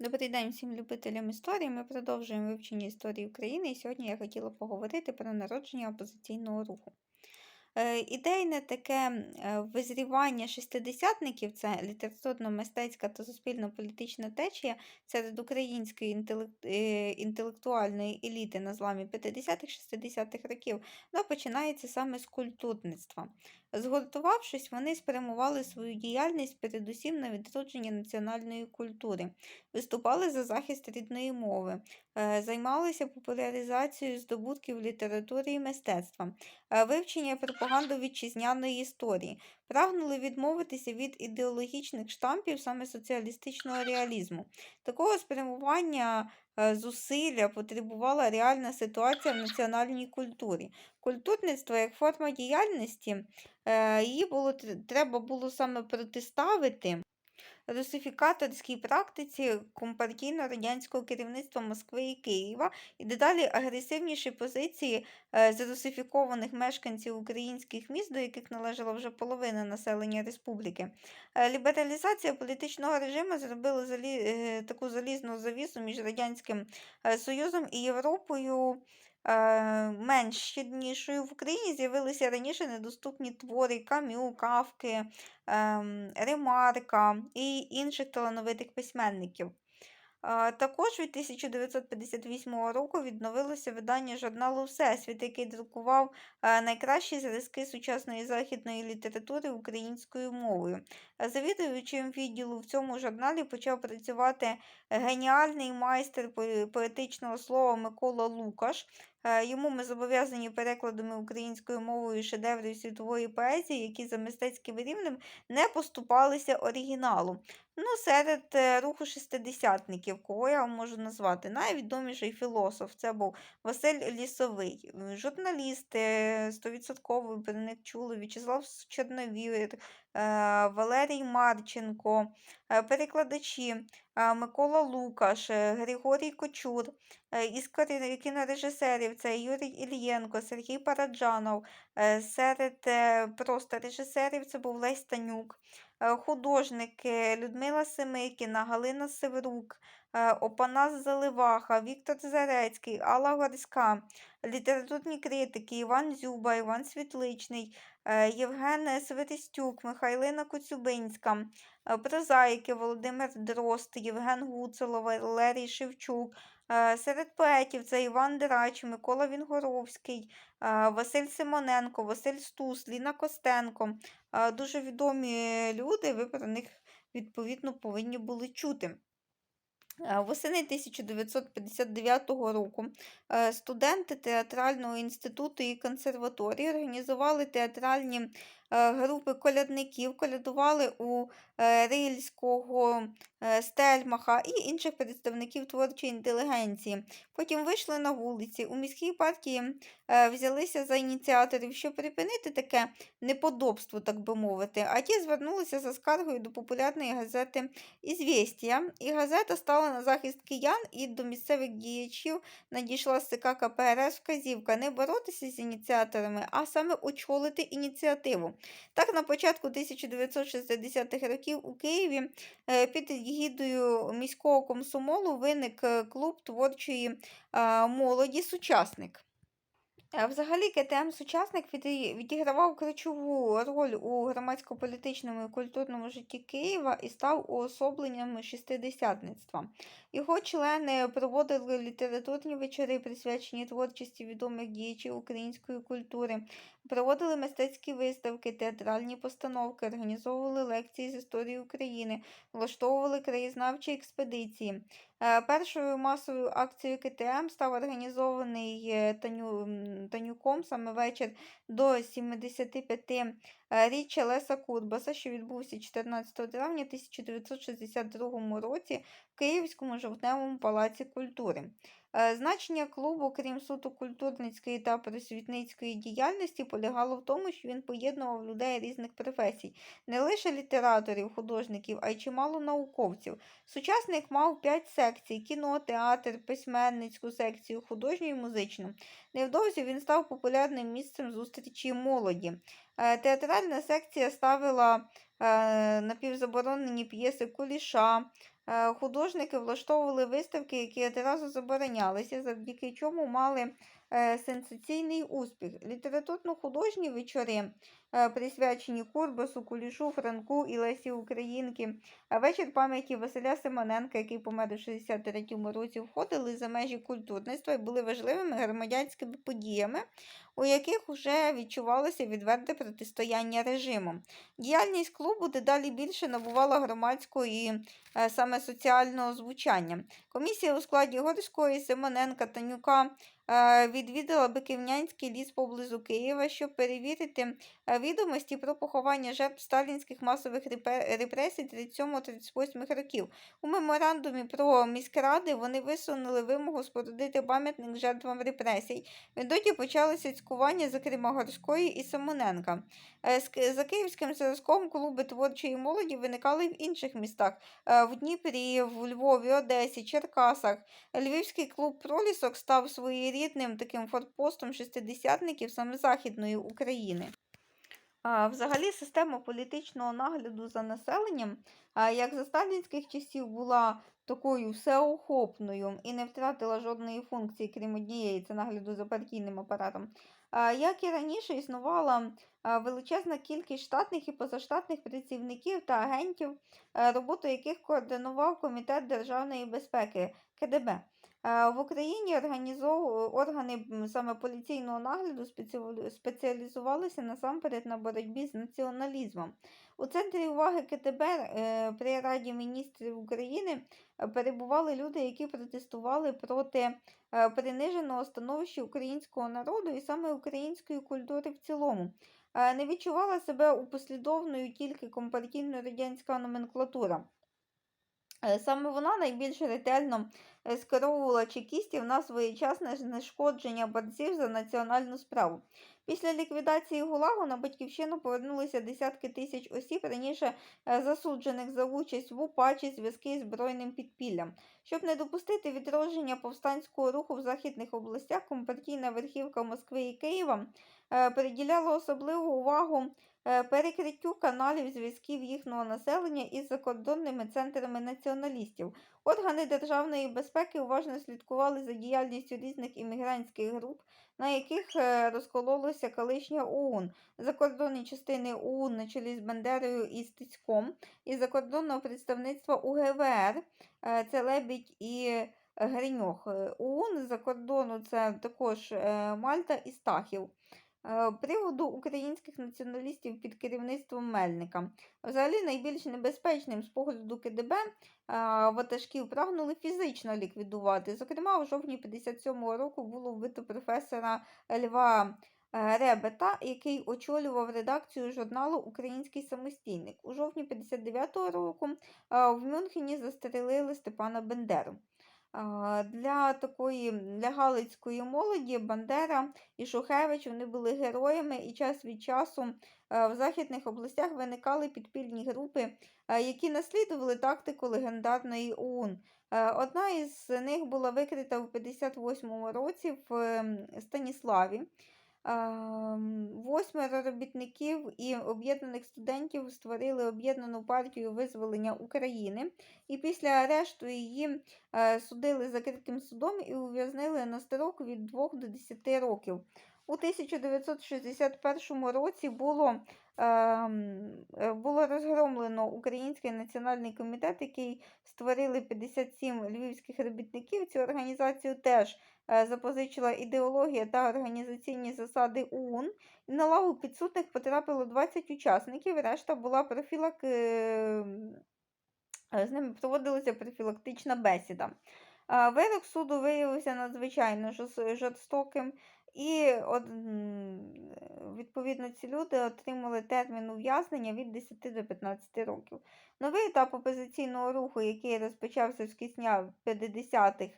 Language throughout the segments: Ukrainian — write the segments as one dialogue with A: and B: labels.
A: Добрий день всім любителям історії. Ми продовжуємо вивчення історії України, і сьогодні я хотіла поговорити про народження опозиційного руху. Е, Ідейне таке е, визрівання шестидесятників це літературно-мистецька та суспільно-політична течія серед української е, інтелектуальної еліти на зламі 50-х-60-х років, вона починається саме з культурництва. Згуртувавшись, вони спрямували свою діяльність передусім на відродження національної культури, виступали за захист рідної мови, займалися популяризацією здобутків літератури і мистецтва, е, вивчення пропаганди вітчизняної історії, прагнули відмовитися від ідеологічних штампів саме соціалістичного реалізму. Такого спрямування е, зусилля потребувала реальна ситуація в національній культурі. Культурництво як форма діяльності е, її було тр- треба було саме протиставити русифікаторській практиці компартійно-радянського керівництва Москви і Києва і дедалі агресивніші позиції е, зрусифікованих мешканців українських міст, до яких належала вже половина населення республіки. Е, Лібералізація політичного режиму зробила залі... е, таку залізну завісу між Радянським Союзом і Європою менш щільнішою. В Україні з'явилися раніше недоступні твори Кам'ю, Кавки, ем, Ремарка і інших талановитих письменників. Також від 1958 року відновилося видання журналу Всесвіт, який друкував е, найкращі зразки сучасної західної літератури українською мовою. Завідуючим відділу в цьому журналі почав працювати геніальний майстер поетичного слова Микола Лукаш. Е, Йому ми зобов'язані перекладами українською мовою шедеврів світової поезії, які за мистецьким рівнем не поступалися оригіналу. Ну, серед е, руху шестидесятників, кого я вам можу назвати, найвідоміший філософ це був Василь Лісовий, м, журналіст, е, стовідсотковий про них чули, В'ячеслав Чорновір, Валерій Марченко, е, перекладачі е, Микола Лукаш, е, Григорій Кочур, е, із кінорежисерів це Юрій Ільєнко, Сергій Параджанов, е, серед е, просто режисерів це був Лесь Танюк е, художники Людмила Семикіна, Галина Севрук, е, Опанас Заливаха, Віктор Зарецький, Алла Горська, літературні критики Іван Дзюба, Іван Світличний, е, Євген Светистюк, Михайлина Коцюбинська, е, прозаїки Володимир Дрозд, Євген Гуцелов, Валерій Шевчук. Е, Серед поетів це Іван Драч, Микола Вінгоровський, е, Василь Симоненко, Василь Стус, Ліна Костенко дуже відомі люди, ви про них відповідно повинні були чути. А, Восени 1959 року е, студенти театрального інституту і консерваторії організували театральні е, групи колядників, колядували у е, Рильського, е, Стельмаха і інших представників творчої інтелігенції. Потім вийшли на вулиці. У міській партії е, взялися за ініціаторів, щоб припинити таке неподобство, так би мовити. А ті звернулися за скаргою до популярної газети «Ізвєстія». І газета стала на захист киян, і до місцевих діячів надійшла з ЦК КПРС вказівка не боротися з ініціаторами, а саме очолити ініціативу. Так, на початку 1960-х років у Києві е, під егідою міського комсомолу виник е, клуб творчої молоді «Сучасник». Взагалі КТМ «Сучасник» відігравав ключову роль у громадсько-політичному і культурному житті Києва і став уособленням шестидесятництва. Його члени проводили літературні вечори, присвячені творчості відомих діячів української культури, проводили мистецькі виставки, театральні постановки, організовували лекції з історії України, влаштовували краєзнавчі експедиції. Е, Першою масовою акцією КТМ став організований е, Таню, Танюком саме вечір до 75-річчя Леса Курбаса, що відбувся 14 травня 1962 році Київському жовтневому палаці культури. Е, Значення клубу, крім суто культурницької та просвітницької діяльності, полягало в тому, що він поєднував людей різних професій, не лише літераторів, художників, а й чимало науковців. Сучасник мав п'ять секцій: кіно, театр, письменницьку секцію, художню і музичну. Невдовзі він став популярним місцем зустрічі молоді. Е, Театральна секція ставила е, напівзаборонені п'єси Куліша, художники влаштовували виставки, які одразу заборонялися, завдяки чому мали е, сенсаційний успіх. Літературно-художні вечори, е, присвячені Курбасу, Кулішу, Франку і Лесі Українки, вечір пам'яті Василя Симоненка, який помер у 63-му році, входили за межі культурництва і були важливими громадянськими подіями, у яких вже відчувалося відверте протистояння режиму. Діяльність клубу дедалі більше набувала громадського і е, саме соціального звучання. Комісія у складі Горської, Симоненка, Танюка е, відвідала Биківнянський ліс поблизу Києва, щоб перевірити е, відомості про поховання жертв сталінських масових репресій 37-38 років. У меморандумі про міськради вони висунули вимогу спорудити пам'ятник жертвам репресій. Відтоді почалося цькування, зокрема Горської і Симоненка. Е, За київським зразком клуби творчої молоді виникали в інших містах е, в Дніпрі, в Львові, Одесі, Черкасах. Львівський клуб Пролісок став своєрідним таким форпостом шестидесятників саме Західної України. Взагалі, система політичного нагляду за населенням, як за сталінських часів, була такою всеохопною і не втратила жодної функції, крім однієї це нагляду за партійним апаратом. Як і раніше, існувала величезна кількість штатних і позаштатних працівників та агентів, роботу яких координував Комітет державної безпеки КДБ. Е, В Україні органи саме поліційного нагляду спеціалізувалися насамперед на боротьбі з націоналізмом. У центрі уваги КТБ е, при Раді міністрів України е, перебували люди, які протестували проти приниженого становища українського народу і саме української культури в цілому. Не відчувала себе упослідовною тільки компартійно-радянська номенклатура. Е, Саме вона найбільш ретельно е, скеровувала чекістів на своєчасне знешкодження борців за національну справу. Після ліквідації ГУЛАГу на батьківщину повернулися десятки тисяч осіб, раніше е, засуджених за участь в УПА чи зв'язки з збройним підпіллям. Щоб не допустити відродження повстанського руху в західних областях, компартійна верхівка Москви і Києва приділяла особливу увагу перекриттю каналів зв'язків їхнього населення із закордонними центрами націоналістів. Органи державної безпеки уважно слідкували за діяльністю різних іммігрантських груп, на яких е, розкололося колишнє ОУН, закордонні частини ОУН на чолі з Бандерою і Стецьком, і закордонного представництва УГВР, е, це Лебідь і Гриньох. Е, ОУН з-за кордону це також е, Мальта і Стахів. Е, Приводу українських націоналістів під керівництвом Мельника. Взагалі найбільш небезпечним з погляду КДБ е, ватажків прагнули фізично ліквідувати. Зокрема, у жовтні 57-го року було вбито професора Льва е, Ребета, який очолював редакцію журналу Український самостійник. У жовтні 59-го року в Мюнхені застрелили Степана Бендеру. Для такої для галицької молоді Бандера і Шухевич вони були героями, і час від часу е, в західних областях виникали підпільні групи, е, які наслідували тактику легендарної ОУН. Е, Одна із них була викрита в 58-му році в Станіславі. Восьмеро робітників і об'єднаних студентів створили об'єднану партію визволення України, і після арешту її е, судили закритим судом і ув'язнили на строк від 2 до 10 років. У 1961 році було, ем, е, було розгромлено Український національний комітет, який створили 57 львівських робітників. Цю організацію теж е, запозичила ідеологія та організаційні засади ОУН. На лаву підсудних потрапило 20 учасників, решта була профілак... е, е, з ними проводилася профілактична бесіда. Вирок суду виявився надзвичайно жорс- жорстоким, і от, відповідно ці люди отримали термін ув'язнення від 10 до 15 років. Новий етап опозиційного руху, який розпочався з кисня 50-х, е,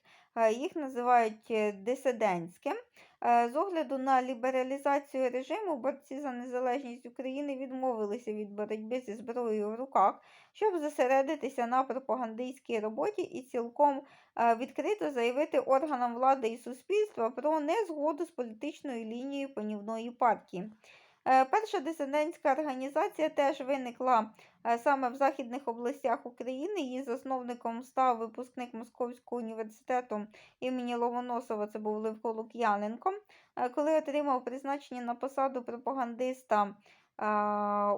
A: їх називають е, дисидентським. Е, З огляду на лібералізацію режиму, борці за незалежність України відмовилися від боротьби зі зброєю в руках, щоб зосередитися на пропагандистській роботі і цілком е, відкрито заявити органам влади і суспільства про незгоду з політичною лінією панівної партії. Е, Перша дисидентська організація теж виникла е, саме в західних областях України. Її засновником став випускник Московського університету імені Ломоносова, це був Левко Лук'яненко, Е, коли отримав призначення на посаду пропагандиста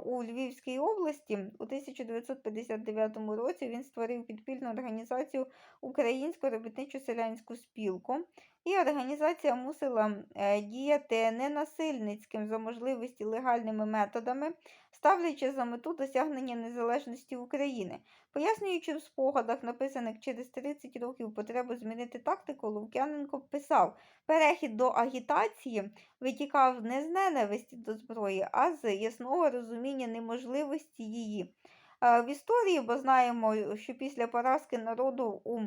A: у Львівській області у 1959 році він створив підпільну організацію Українську робітничу селянську спілку. І організація мусила е, діяти ненасильницьким за можливості легальними методами, ставлячи за мету досягнення незалежності України. Пояснюючи в спогадах, написаних через 30 років потребу змінити тактику, Лук'яненко писав: перехід до агітації витікав не з ненависті до зброї, а з ясного розуміння неможливості її. Е, В історії, бо знаємо, що після поразки народу у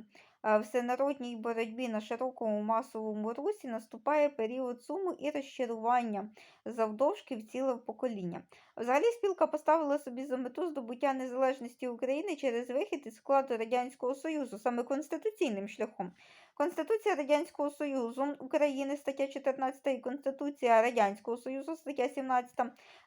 A: всенародній боротьбі на широкому масовому русі наступає період суму і розчарування завдовжки в ціле покоління. Взагалі спілка поставила собі за мету здобуття незалежності України через вихід із складу Радянського Союзу, саме конституційним шляхом. Конституція Радянського Союзу України, стаття 14 і Конституція Радянського Союзу, стаття 17,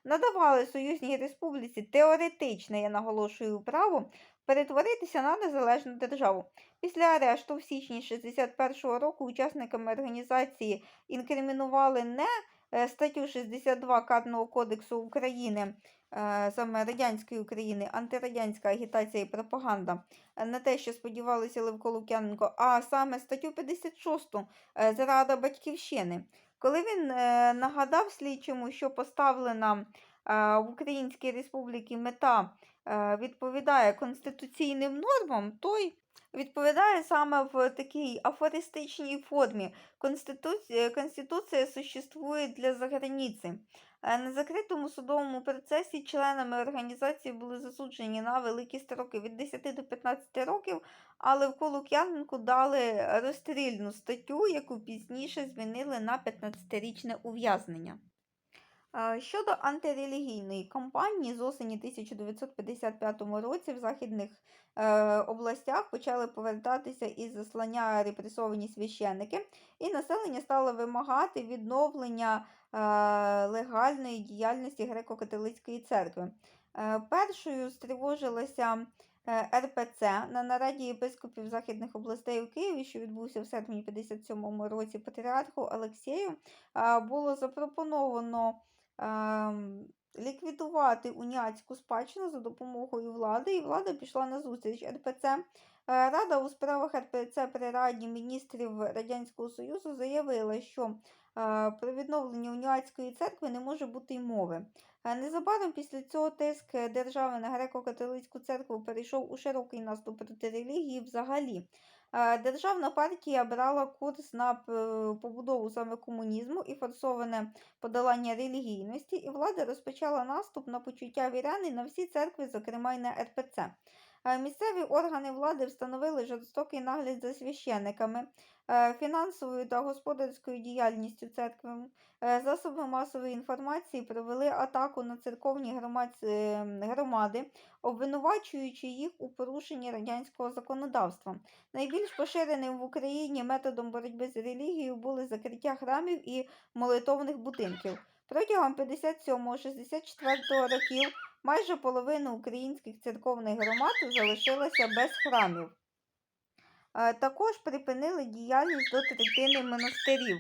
A: надавали Союзній Республіці теоретичне, я наголошую, право перетворитися на незалежну державу. Після арешту в січні 61-го року учасниками організації інкримінували не е, статтю 62 Карного кодексу України, е, саме радянської України, антирадянська агітація і пропаганда, е, на те, що сподівалися Левко Лук'яненко, а саме статтю 56 е, Зрада батьківщини. Коли він нагадав слідчому, що поставлена в Українській Республіці мета відповідає конституційним нормам, той відповідає саме в такій афористичній формі. Конституція, Конституція существує для заграниці. Е, На закритому судовому процесі членами організації були засуджені на великі строки від 10 до 15 років, але в Лук'яненку дали розстрільну статтю, яку пізніше змінили на 15-річне ув'язнення. Щодо антирелігійної кампанії з осені 1955 році в західних е, областях почали повертатися із заслання репресовані священники, і населення стало вимагати відновлення е, легальної діяльності греко-католицької церкви. Е, першою стривожилася РПЦ на нараді єпископів західних областей у Києві, що відбувся в серпні 57 році патріарху Олексію, е, було запропоновано ліквідувати уніатську спадщину за допомогою влади, і влада пішла на зустріч РПЦ. Е, Рада у справах РПЦ при Раді міністрів Радянського Союзу заявила, що е, про відновлення уніатської церкви не може бути й мови. Е, Незабаром після цього тиск держави на греко-католицьку церкву перейшов у широкий наступ проти релігії взагалі. Е, Державна партія брала курс на побудову саме комунізму і форсоване подолання релігійності, і влада розпочала наступ на почуття віряни на всі церкви, зокрема й на РПЦ. Е, Місцеві органи влади встановили жорстокий нагляд за священниками, е, фінансовою та господарською діяльністю церкви. Е, Засоби масової інформації провели атаку на церковні громади, обвинувачуючи їх у порушенні радянського законодавства. Найбільш поширеним в Україні методом боротьби з релігією були закриття храмів і молитовних будинків. Протягом 57-64 років майже половина українських церковних громад залишилася без храмів. Е, Також припинили діяльність до третини монастирів.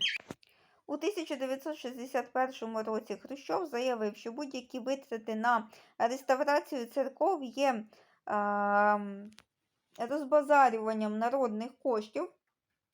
A: У 1961 році Хрущов заявив, що будь-які витрати на реставрацію церков є ем, розбазарюванням народних коштів.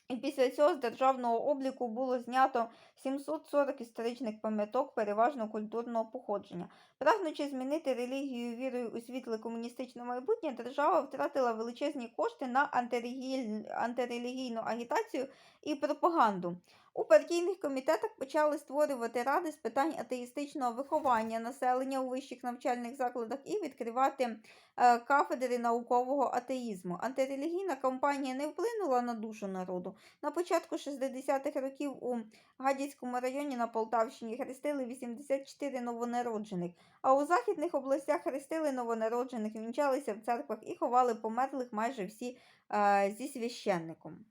A: І після цього з державного обліку було знято 740 історичних пам'яток, переважно культурного походження. Прагнучи змінити релігію вірою у світле комуністичне майбутнє, держава втратила величезні кошти на антирелігій- антирелігійну агітацію і пропаганду. У партійних комітетах почали створювати ради з питань атеїстичного виховання населення у вищих навчальних закладах і відкривати е, кафедри наукового атеїзму. Антирелігійна кампанія не вплинула на душу народу. На початку 60-х років у Гадяцькому районі на Полтавщині хрестили 84 новонароджених, а у західних областях хрестили новонароджених, вінчалися в церквах і ховали померлих майже всі е, зі священником.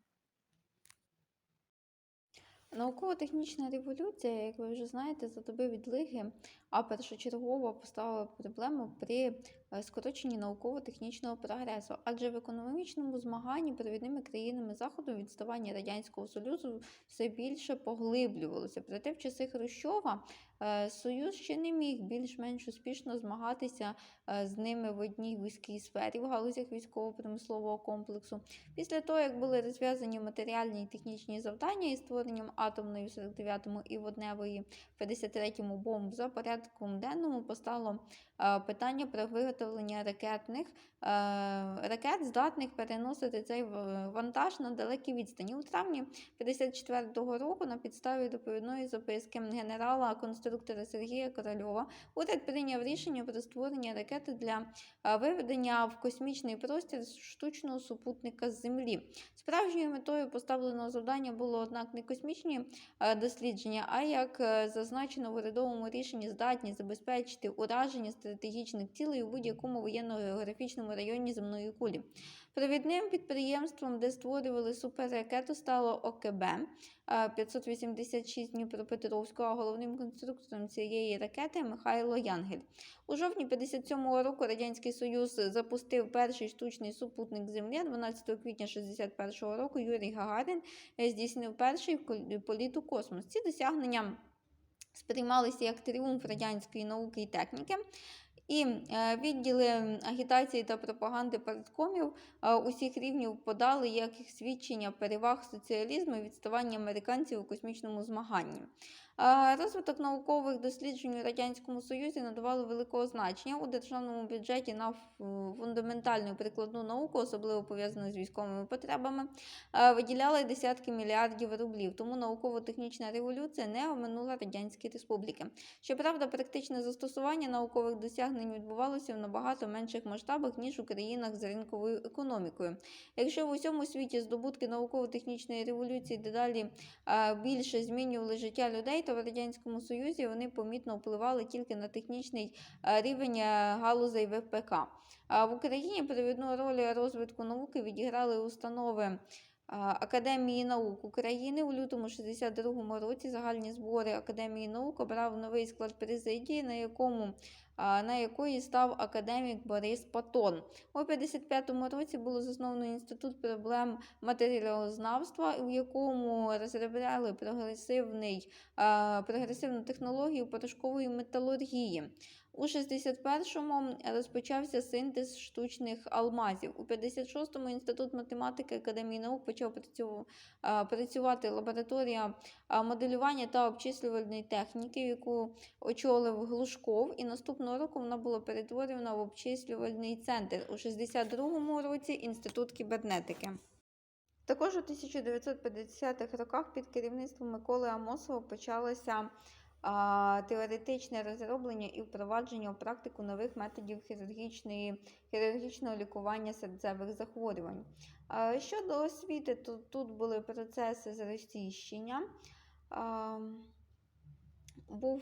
A: Науково-технічна революція, як ви вже знаєте, за доби відлиги а першочергово поставили проблему при е, скороченні науково-технічного прогресу. Адже в економічному змаганні провідними країнами Заходу відставання Радянського Союзу все більше поглиблювалося. Проте в часи Хрущова е, Союз ще не міг більш-менш успішно змагатися е, з ними в одній вузькій сфері в галузях військово-промислового комплексу. Після того, як були розв'язані матеріальні і технічні завдання із створенням атомної в 49-му і водневої в 53-му бомб за порядком денному постало е, питання про виготовлення ракетних е, ракет, здатних переносити цей вантаж на далекі відстані. У травні 54-го року на підставі доповідної записки генерала-конструктора Сергія Корольова уряд прийняв рішення про створення ракети для е, виведення в космічний простір штучного супутника з Землі. Справжньою метою поставленого завдання було, однак, не космічні е, дослідження, а як е, зазначено в урядовому рішенні, здатні забезпечити ураження стратегічних цілей у будь-якому воєнно-географічному районі земної кулі. Провідним підприємством, де створювали суперракету, стало ОКБ е, 586 Дніпропетровського, а головним конструктором цієї ракети Михайло Янгель. У жовтні 57-го року Радянський Союз запустив перший штучний супутник Землі. а 12 квітня 61-го року Юрій Гагарин е, здійснив перший політ у космос. Ці досягнення сприймалися як тріумф радянської науки і техніки. І е, відділи агітації та пропаганди парткомів е, усіх рівнів подали як свідчення переваг соціалізму і відставання американців у космічному змаганні. Е, Розвиток наукових досліджень у Радянському Союзі надавали великого значення у державному бюджеті на фундаментальну і прикладну науку, особливо пов'язану з військовими потребами, е, виділяли десятки мільярдів рублів. Тому науково-технічна революція не оминула Радянські республіки. Щоправда, практичне застосування наукових досягнень відбувалося в набагато менших масштабах, ніж у країнах з ринковою економікою. Якщо в усьому світі здобутки науково-технічної революції дедалі е, більше змінювали життя людей, то в Радянському Союзі вони помітно впливали тільки на технічний е, рівень е, галузей ВПК. В Україні провідну роль розвитку науки відіграли установи. Академії наук України у лютому 62-му році загальні збори Академії наук обрав новий склад президії, на якому на якої став академік Борис Патон. У 55-му році було засновано інститут проблем матеріалознавства, у якому розробляли прогресивний, прогресивну технологію порошкової металургії. У 61-му розпочався синтез штучних алмазів. У 56-му інститут математики Академії наук почав працю- працювати лабораторія моделювання та обчислювальної техніки, яку очолив Глушков, і наступного року вона була перетворена в обчислювальний центр. У 62-му році інститут кібернетики. Також у 1950-х роках під керівництвом Миколи Амосова почалося а, теоретичне розроблення і впровадження у практику нових методів хірургічної, хірургічного лікування серцевих захворювань. Щодо освіти, то тут були процеси зросійщення. Був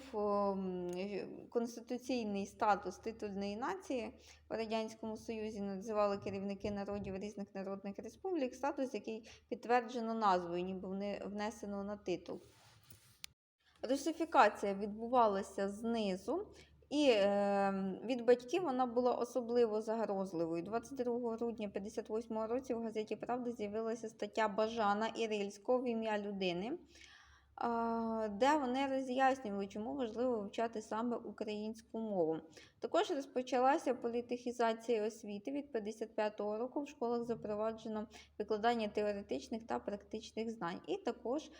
A: конституційний статус титульної нації в Радянському Союзі, називали керівники народів різних народних республік, статус, який підтверджено назвою, ніби внесено на титул. Русифікація відбувалася знизу, і е, від батьків вона була особливо загрозливою. 22 грудня 58 році в газеті Правда з'явилася стаття Бажана Ірильського в ім'я людини, де вони роз'яснювали, чому важливо вивчати саме українську мову. Також розпочалася політихізація освіти. Від 55-го року в школах запроваджено викладання теоретичних та практичних знань. І також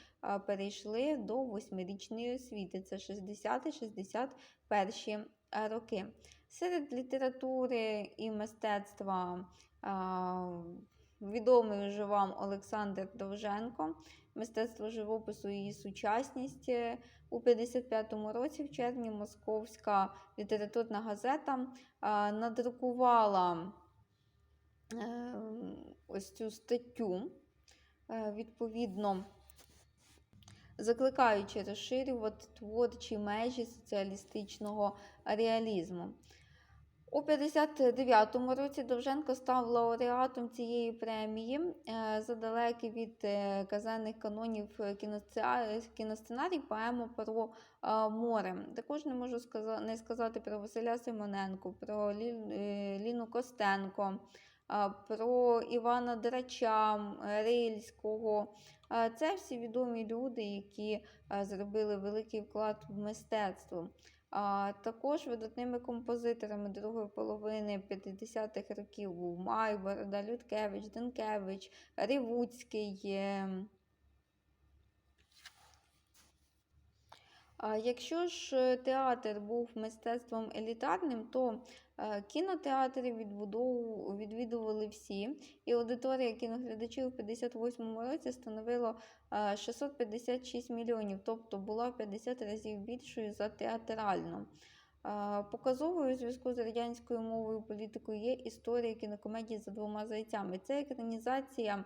A: перейшли до восьмирічної освіти. Це 60-61 роки. Серед літератури і мистецтва відомий вже вам Олександр Довженко, мистецтво живопису і її сучасність. Е, У 55-му році в червні Московська літературна газета надрукувала е, ось цю статтю. Е, Відповідно, закликаючи розширювати творчі межі соціалістичного реалізму. У 59-му році Довженко став лауреатом цієї премії е, за далекий від е, казенних канонів е, кіносценарій поему про море. Також не можу не сказати про Василя Симоненко, про Ліну Костенко, про Івана Драча, Рильського. Це всі відомі люди, які зробили великий вклад в мистецтво. А також видатними композиторами другої половини 50-х років був Майборода, Людкевич, Денкевич, Ревуцький. ем. А Якщо ж е, театр був мистецтвом елітарним, то е, кінотеатри відвідували всі, і аудиторія кіноглядачів у 58 році становила е, 656 мільйонів, тобто була в 50 разів більшою за театральну. Е, Показовою у зв'язку з радянською мовою політикою є історія кінокомедії за двома зайцями. Це екранізація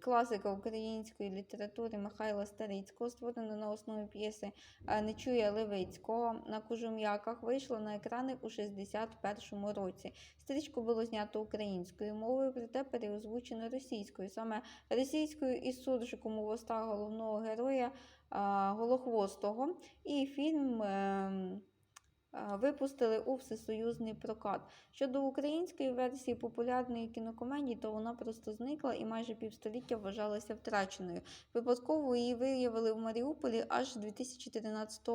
A: класика української літератури Михайла Старицького, створена на основі п'єси е, Нечуя Левицького на Кожум'яках, вийшла на екрани у 61-му році. Стрічку було знято українською мовою, проте переозвучено російською. Саме російською із суржиком у вустах головного героя е, Голохвостого. І фільм. Е, Випустили у всесоюзний прокат. Щодо української версії популярної кінокомедії, то вона просто зникла і майже півстоліття вважалася втраченою. Випадково її виявили в Маріуполі аж 2013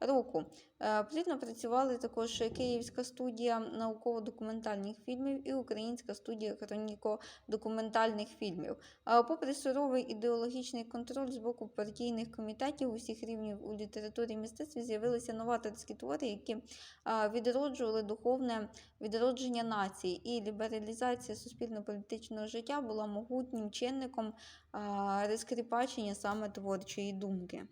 A: року. Е, Плідно працювали також Київська студія науково-документальних фільмів і Українська студія хроніко-документальних фільмів. А Попри суровий ідеологічний контроль з боку партійних комітетів усіх рівнів у літературі і мистецтві з'явилися новаторські твори, які відроджували духовне відродження нації, і лібералізація суспільно-політичного життя була могутнім чинником розкріпачення саме творчої думки.